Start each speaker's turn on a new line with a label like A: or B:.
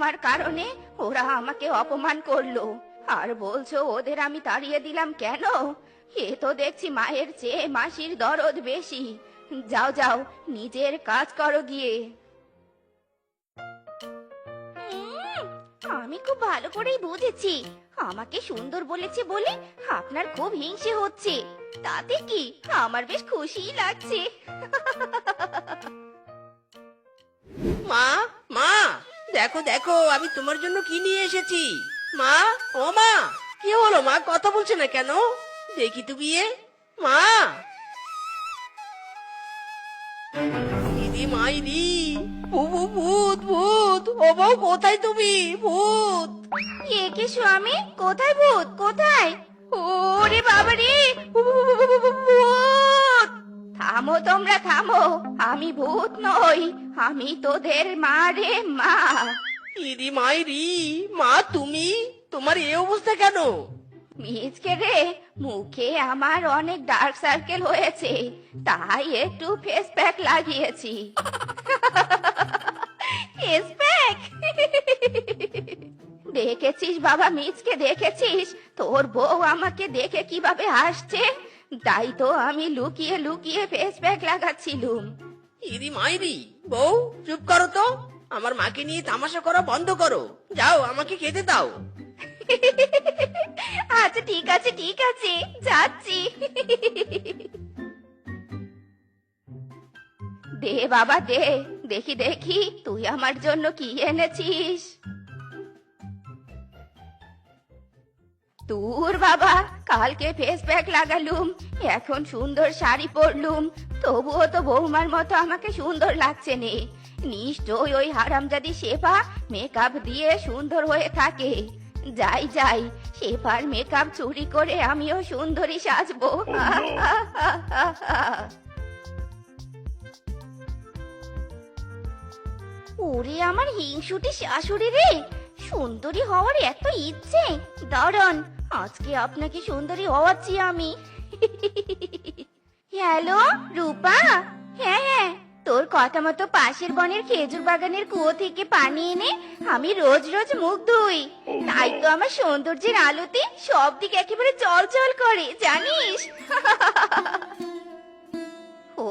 A: তোমার কারণে ওরা আমাকে অপমান করল। আর বলছো, ওদের আমি তাড়িয়ে দিলাম কেন? এ তো দেখছি মায়ের চেয়ে মাসির দরদ বেশি। যাও যাও, নিজের কাজ করো গিয়ে। আমি খুব ভালো করেই বুঝেছি। আমাকে সুন্দর বলেছে বলে আপনার খুব হিংসে হচ্ছে। তাতে কি? আমার বেশ খুশিই লাগছে।
B: মা দেখো দেখো, আমি তোমার জন্য কি নিয়ে এসেছি? মা, ও মা, কি হলো মা? কথা বলছে না কেন? দেখি তো বিয়ে মা! দিদি মাইরি ভূ- ভূত ভূত ও বউ, কোথায় তুমি? ভূত।
A: কে কি স্বামী? কোথায় ভূত? কোথায়? থামো তোমরা থামো। আমি ভূত নই আমি তোদের মা রে মা।
B: দিদি মাইরি মা তুমি? তোমার এই অবস্থা কেন?
A: মিজকে রে মুখে আমার অনেক ডার্ক সার্কেল হয়েছে তাই একটু ফেস প্যাক লাগিয়েছি। ফেস প্যাক দেখেছিস বাবা মিজকে দেখেছিস? তোর বউ আমাকে দেখে কীভাবে হাসছে? তাই তো আমি লুকিয়ে লুকিয়ে ফেস প্যাক লাগাচ্ছিলুম।
B: ইদি মাইরি বউ চুপ করো তো। আমার মাকে নিয়ে তামাশা করা বন্ধ করো। যাও আমাকে খেতে দাও।
A: আচ্ছা ঠিক আছে ঠিক আছে। যাচ্ছি। দে বাবা দে। দেখি দেখি তুই আমার জন্য কি এনেছিস? তোর বাবা। কালকে ফেস প্যাক লাগালুম, এখন সুন্দর শাড়ি পরলুম। তবুও তো বৌমার মতো আমাকে সুন্দর লাগছে নে। নিশ্চয় ওই হারামজাদি শেফা মেকআপ দিয়ে সুন্দর হয়ে থাকে। যাই যাই, শেফার মেকআপ চুরি করে আমিও সুন্দরী সাজবো। ওরে আমার হিংসুটি শাশুড়ি রে! সুন্দরী হওয়ার এত ইচ্ছে? দাঁড়ান আজকে আপনাকে সুন্দরী হওয়াচ্ছি আমি। হ্যালো, রূপা? হ্যাঁ হ্যাঁ। তোর কথা মতো পাশের বনের খেজুর বাগানের কুয়ো থেকে পানি এনে আমি রোজ রোজ মুখ ধুই। তাই তো আমার সৌন্দর্যের আলোতে সব দিক একেবারে জল করে, জানিস?